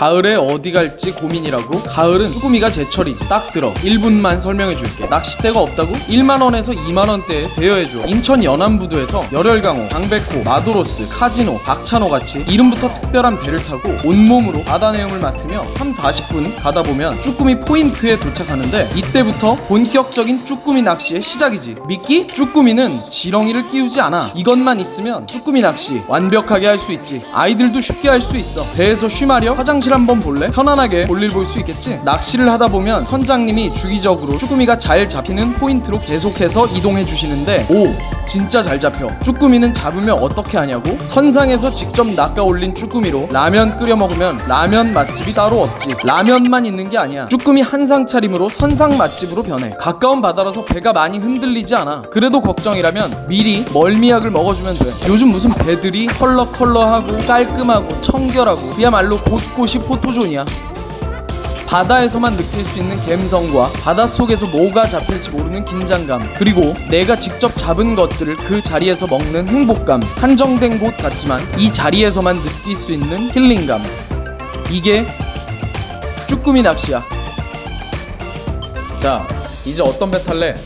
가을에 어디 갈지 고민이라고? 가을은 쭈꾸미가 제철이지. 딱 들어. 1분만 설명해 줄게. 낚싯대가 없다고? 1만원에서 2만원대에 대여해줘. 인천 연안부두에서 열혈강호, 강백호, 마도로스, 카지노, 박찬호 같이 이름부터 특별한 배를 타고 온몸으로 바다 내음을 맡으며 3, 40분 가다 보면 쭈꾸미 포인트에 도착하는데 이때부터 본격적인 쭈꾸미 낚시의 시작이지. 미끼? 쭈꾸미는 지렁이를 끼우지 않아. 이것만 있으면 쭈꾸미 낚시 완벽하게 할 수 있지. 아이들도 쉽게 할 수 있어. 배에서 쉬마려 화장실 한번 볼래? 편안하게 볼일 볼 수 있겠지? 낚시를 하다 보면 선장님이 주기적으로 쭈꾸미가 잘 잡히는 포인트로 계속해서 이동해 주시는데 오 진짜 잘 잡혀. 쭈꾸미는 잡으면 어떻게 하냐고? 선상에서 직접 낚아 올린 쭈꾸미로 라면 끓여 먹으면 라면 맛집이 따로 없지. 라면만 있는 게 아니야. 쭈꾸미 한상 차림으로 선상 맛집으로 변해. 가까운 바다라서 배가 많이 흔들리지 않아. 그래도 걱정이라면 미리 멀미약을 먹어주면 돼. 요즘 무슨 배들이 컬러컬러하고 깔끔하고 청결하고 그야말로 곳곳이 포토존이야. 바다에서만 느낄 수 있는 감성과 바닷속에서 뭐가 잡힐지 모르는 긴장감 그리고 내가 직접 잡은 것들을 그 자리에서 먹는 행복감 한정된 곳 같지만 이 자리에서만 느낄 수 있는 힐링감. 이게 쭈꾸미 낚시야. 자 이제 어떤 배 탈래?